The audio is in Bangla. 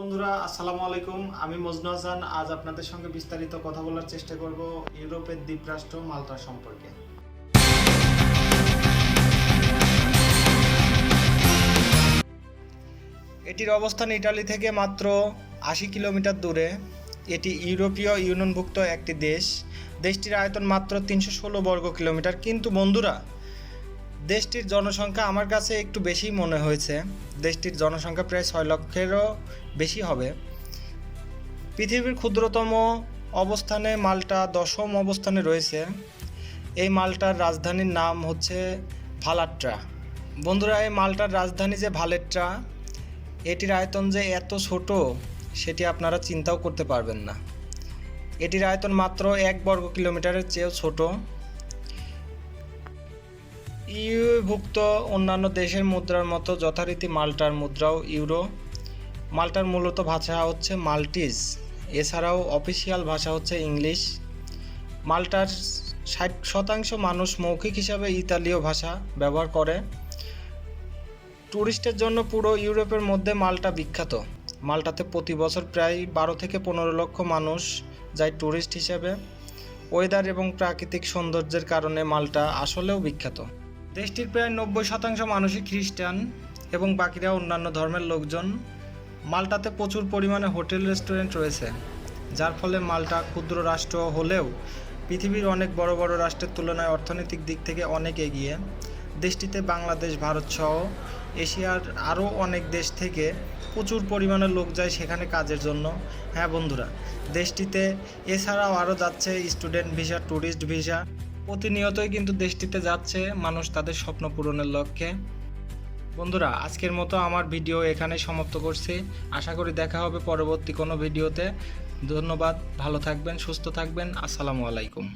বন্ধুরা, আসসালামু আলাইকুম। আমি মজনু হাসান। আজ আপনাদের সঙ্গে বিস্তারিত কথা বলার চেষ্টা করব ইউরোপের দ্বীপরাষ্ট্র মাল্টা সম্পর্কে। এটির অবস্থান ইটালি থেকে মাত্র আশি কিলোমিটার দূরে। এটি ইউরোপীয় ইউনিয়নভুক্ত একটি দেশ। দেশটির আয়তন মাত্র তিনশো ষোলো বর্গ কিলোমিটার। কিন্তু বন্ধুরা দেশটির জনসংখ্যা আমার কাছে একটু বেশি মনে হয়েছে। দেশটির জনসংখ্যা প্রায় ছয় লক্ষেরও বেশি হবে। পৃথিবীর ক্ষুদ্রতম অবস্থানে মাল্টা দশম অবস্থানে রয়েছে। এই মাল্টার রাজধানীর নাম হচ্ছে ভালাট্রা। বন্ধুরা, এই মাল্টার রাজধানী যে ভালেট্রা, এটির আয়তন যে এত ছোট, সেটি আপনারা চিন্তাও করতে পারবেন না। এটির আয়তন মাত্র এক বর্গ কিলোমিটারের চেয়েও ছোট। ইউভুক্ত অন্যান্য দেশের মুদ্রার মতো যথারীতি মাল্টার মুদ্রাও ইউরো। মাল্টার মূলত ভাষা হচ্ছে মাল্টিজ। এছাড়াও অফিসিয়াল ভাষা হচ্ছে ইংলিশ। মাল্টার ষাট শতাংশ মানুষ মৌখিক হিসাবে ইতালীয় ভাষা ব্যবহার করে। ট্যুরিস্টের জন্য পুরো ইউরোপের মধ্যে মাল্টা বিখ্যাত। মাল্টাতে প্রতি বছর প্রায় বারো থেকে পনেরো লক্ষ মানুষ যায় ট্যুরিস্ট হিসেবে। ওয়েদার এবং প্রাকৃতিক সৌন্দর্যের কারণে মাল্টা আসলেও বিখ্যাত। দেশটির প্রায় নব্বই শতাংশ মানুষই খ্রিস্টান এবং বাকিরা অন্যান্য ধর্মের লোকজন। মাল্টাতে প্রচুর পরিমাণে হোটেল, রেস্টুরেন্ট রয়েছে, যার ফলে মাল্টা ক্ষুদ্র রাষ্ট্র হলেও পৃথিবীর অনেক বড় বড় রাষ্ট্রের তুলনায় অর্থনৈতিক দিক থেকে অনেক এগিয়ে। দেশটিতে বাংলাদেশ, ভারত সহ এশিয়ার আরও অনেক দেশ থেকে প্রচুর পরিমাণে লোক যায় সেখানে কাজের জন্য। হ্যাঁ বন্ধুরা, দেশটিতে এছাড়াও আরও যাচ্ছে স্টুডেন্ট ভিসা ট্যুরিস্ট ভিসা। প্রতিনিয়তই কিন্তু দেশটিতে যাচ্ছে মানুষ তাদের স্বপ্ন পূরণের লক্ষ্যে। বন্ধুরা, আজকের মতো আমার ভিডিও এখানে সমাপ্ত করছি। আশা করি দেখা হবে পরবর্তী কোনো ভিডিওতে। ধন্যবাদ, ভালো থাকবেন, সুস্থ থাকবেন। আসসালামু আলাইকুম।